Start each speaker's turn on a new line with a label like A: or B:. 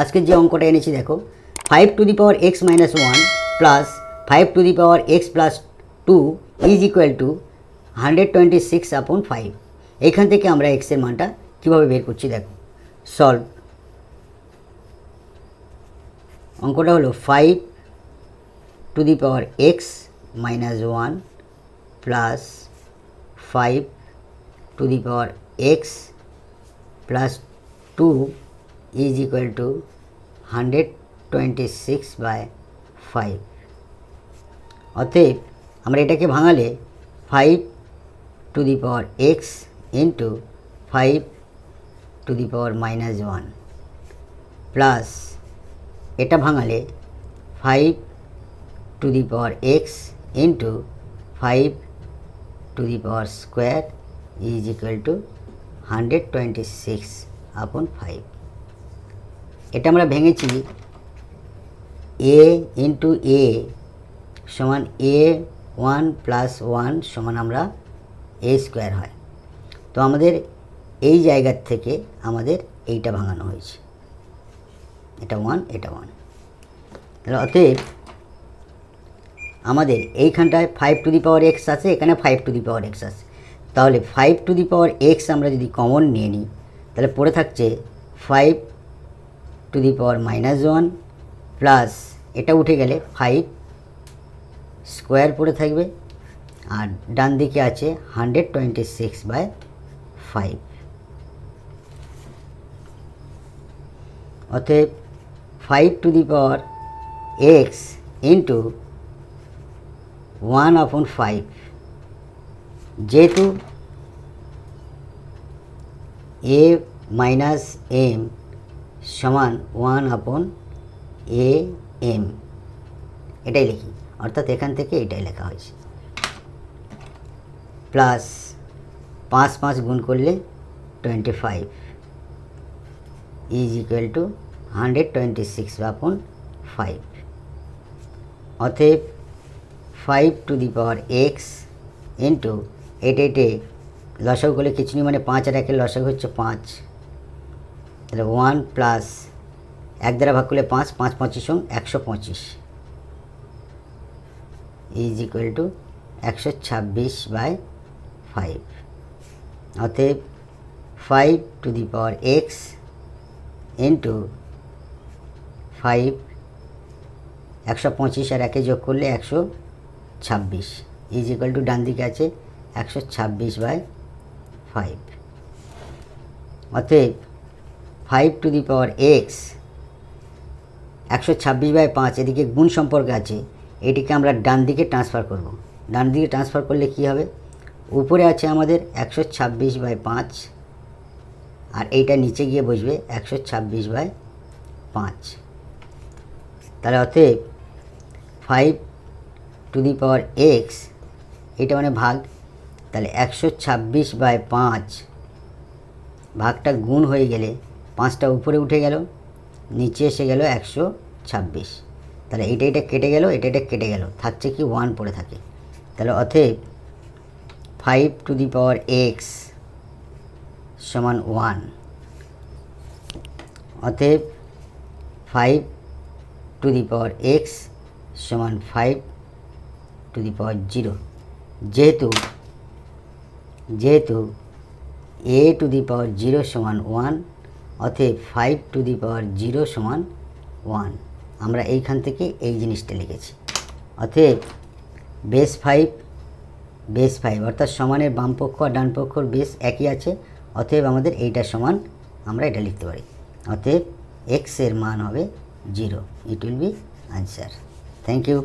A: আজকের যে অঙ্কটা এনেছি, দেখো five to the power x minus one plus five to the power x plus two is equal to hundred twenty six upon five এইখান থেকে আমরা এক্সের মানটা কীভাবে বের করছি, দেখো সলভ অঙ্কটা হলো five to the power x minus one plus five to the power x plus two two hundred twenty six by five অতএব, আমরা এটাকে ভাঙালে five to the power x into five to the power minus one plus এটা ভাঙালে five to the power x into five to the power square is equal to hundred twenty six upon five এটা আমরা ভেঙেছি এ into এ সমান এ one plus one সমান আমরা এ square হয়। তো আমাদের এই জায়গার থেকে আমাদের এইটা ভাঙানো হয়েছে। এটা ওয়ান এটা ওয়ান তাহলে অতএব আমাদের এইখানটায় five to the power x আছে, এখানে five to the power x আছে। তাহলে five to the power x আমরা যদি কমন নিয়ে নিই, তাহলে পড়ে থাকছে five to the power minus one plus এটা উঠে গেলে ফাইভ স্কোয়ার পড়ে থাকবে আর ডান দিকে আছে hundred twenty six by five. অতএব five to the power x into one upon five. যেহেতু এ মাইনাস এম সমান ওয়ান আপন এ এম। এটাই লিখি। অর্থাৎ এখান থেকে এটাই লেখা হয়েছে। প্লাস পাঁচ পাঁচ গুণ করলে twenty five is equal to hundred twenty six upon five. অতএব five to the power x into eight এইটে লসাগু করলে কিছু নেই মানে পাঁচ আর একের লসাগু হচ্ছে পাঁচ। তাহলে ওয়ান প্লাস এক দ্বারা ভাগ করলে পাঁচ পাঁচ পঁচিশ সং একশো পঁচিশ। ইজ ইকুয়াল টু একশো ছাব্বিশ বাই ফাইভ অতএব five to the power x into five একশো পঁচিশ আর একে যোগ করলে একশো ছাব্বিশ। ইজ ইকুয়াল টু ডান দিকে আছে একশো ছাব্বিশ বাই ফাইভ অতএব five to the power x একশো ছাব্বিশ বাই পাঁচ, এদিকে গুণ সম্পর্ক আছে, এটিকে আমরা ডান দিকে ট্রান্সফার করব। ডান দিকে ট্রান্সফার করলে কি হবে? উপরে আছে আমাদের একশো ছাব্বিশ বাই পাঁচ, আর এইটা নিচে গিয়ে বসবে একশো ছাব্বিশ বাই পাঁচ। তাহলে অতএব five to the power x এটা মানে ভাগ, তাহলে একশো ছাব্বিশ বাই পাঁচ, ভাগটা গুণ হয়ে গেলে পাঁচটা উপরে উঠে গেল, নিচে এসে গেল একশো ছাব্বিশ। তাহলে এটা এটা কেটে গেল এটা এটা কেটে গেল, থাকছে কি ওয়ান পড়ে থাকে। তাহলে অতএব five to the power x সমান ওয়ান অতএব five to the power x সমান five to the power zero যেহেতু যেহেতু a to the power zero সমান ওয়ান অতএব five to the power zero সমান ওয়ান আমরা এইখান থেকে এই জিনিসটা লিখেছি। অতএব বেস ফাইভ বেস ফাইভ অর্থাৎ সমানের বাম পক্ষ আর ডান পক্ষর বেস একই আছে। অতএব আমাদের এইটা সমান আমরা এটা লিখতে পারি। অতএব এক্সের মান হবে zero it will be answer thank you